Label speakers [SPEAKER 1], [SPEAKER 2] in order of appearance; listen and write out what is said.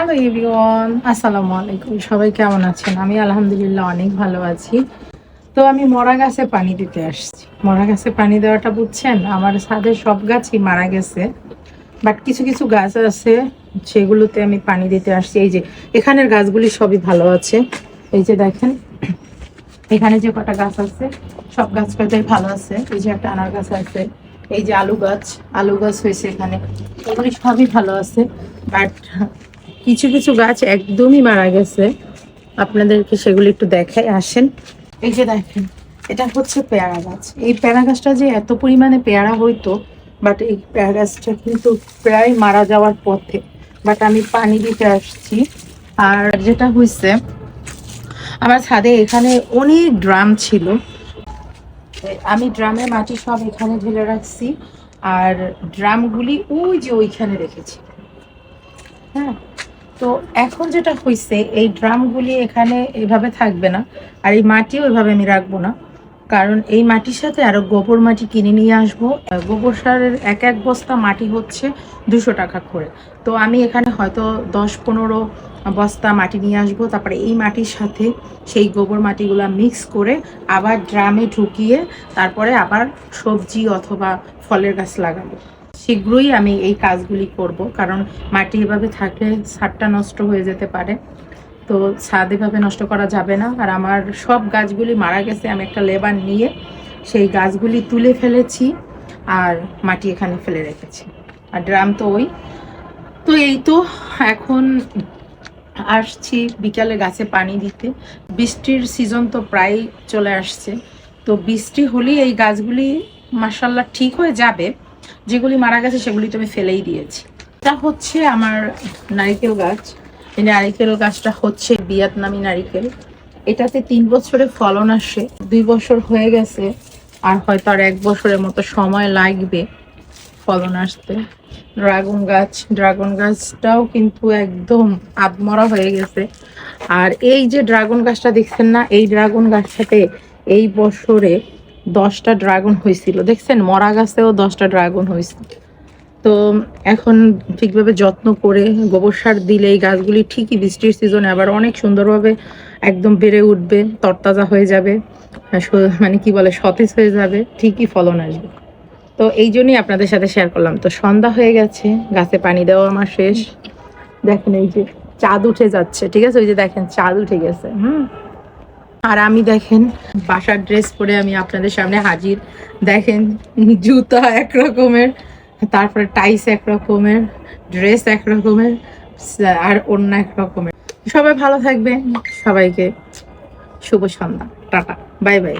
[SPEAKER 1] Hello everyone আসসালামু আলাইকুম সবাই কেমন আছেন? আমি আলহামদুলিল্লাহ অনেক ভালো আছি। তো আমি মরা গাছে পানি দিতে আসছি। মরা গাছে পানি দেওয়াটা বুঝছেন? আমার ছাদের সব গাছই মারা গেছে। বাট কিছু কিছু গাছ আছে, সেগুলোতে আমি পানি দিতে আসছি। এই যে, এখানের গাছগুলি সবই ভালো আছে। এই যে দেখেন, এখানে যে কটা গাছ আছে, সব গাছ কটাই ভালো আছে? এই যে একটা আনার গাছ আছে, এই যে আলু গাছ। আলু গাছ হয়েছে এখানে। এগুলি সবই ভালো আছে। বাট কিছু কিছু গাছ একদমই মারা গেছে। আপনাদেরকে সেগুলো একটু দেখাই, আসেন। এই যে দেখেন, এটা হচ্ছে পেয়ারা গাছ। এই পেয়ারা গাছটা যে এত পরিমাণে পেয়ারা হইতো বাট এই পেয়ারা গাছটা কিন্তু প্রায় মারা যাওয়ার পথে। বাট আমি পানি দিতে আসছি। আর যেটা হয়েছে আমার ছাদে এখানে অনেক ড্রাম ছিল। আমি ড্রামে মাটি সব এখানে ঢেলে রাখছি। আর ড্রামগুলি ওই যে ওইখানে রেখেছি। হ্যাঁ তো এখন যেটা হয়েছে এই ড্রামগুলি এখানে এভাবে থাকবে না, আর এই মাটিও এভাবে আমি রাখব না। কারণ এই মাটির সাথে আরও গোবর মাটি কিনে নিয়ে আসব। গোবর সারের এক এক বস্তা মাটি হচ্ছে দুশো টাকা করে। তো আমি এখানে হয়তো দশ পনেরো বস্তা মাটি নিয়ে আসব। তারপরে এই মাটির সাথে সেই গোবর মাটিগুলো মিক্স করে আবার ড্রামে ঢুকিয়ে তারপরে আবার সবজি অথবা ফলের গাছ লাগাবো। শীঘ্রই আমি এই কাজগুলি করব, কারণ মাটি এভাবে থাকলে ছাদটা নষ্ট হয়ে যেতে পারে। তো ছাদ এভাবে নষ্ট করা যাবে না। আর আমার সব গাছগুলি মারা গেছে, আমি একটা লেবার নিয়ে সেই গাছগুলি তুলে ফেলেছি আর মাটি এখানে ফেলে রেখেছি। আর ড্রাম তো ওই। তো এই তো এখন আসছি বিকালে গাছে পানি দিতে। বৃষ্টির সিজন তো প্রায় চলে আসছে। তো বৃষ্টি হলেই এই গাছগুলি মার্শাল্লাহ ঠিক হয়ে যাবে। যেগুলি মারা গেছে সেগুলি তো আমি ফেলেই দিয়েছি। এটা হচ্ছে আমার নারিকেল গাছ। এই নারিকেল গাছটা হচ্ছে ভিয়েতনামি নারিকেল। এটাতে তিন বছরে ফলন আসে, দুই বছর হয়ে গেছে, আর হয়তো আর এক বছরের মতো সময় লাগবে ফলন আসতে। ড্রাগন গাছ, ড্রাগন গাছটাও কিন্তু একদম আদমরা হয়ে গেছে। আর এই যে ড্রাগন গাছটা দেখছেন না, এই ড্রাগন গাছটাতে এই বছরে দশটা ড্রাগন হয়েছিল। দেখছেন, মরা গাছেও দশটা ড্রাগন হয়েছিল তো এখন ঠিকভাবে যত্ন করে গোবর সার দিলে এই গাছগুলি ঠিকই বৃষ্টির সিজনে আবার অনেক সুন্দরভাবে একদম বেড়ে উঠবে, তরতাজা হয়ে যাবে মানে কি বলে, সতেজ হয়ে যাবে, ঠিকই ফলন আসবে। তো এই জন্যই আপনাদের সাথে শেয়ার করলাম। তো সন্ধ্যা হয়ে গেছে, গাছে পানি দেওয়া আমার শেষ। দেখেন এই যে চাঁদ উঠে যাচ্ছে, ঠিক আছে? ওই যে দেখেন, চাঁদ উঠে গেছে। হুম? আর আমি দেখেন, বাসার ড্রেস পরে আমি আপনাদের সামনে হাজির। দেখেন, জুতা এক রকমের, তারপরে টাইস এক রকমের ড্রেস এক রকমের, আর অন্য এক রকমের। সবাই ভালো থাকবেন, সবাইকে শুভ সন্ধ্যা, টাটা বাই বাই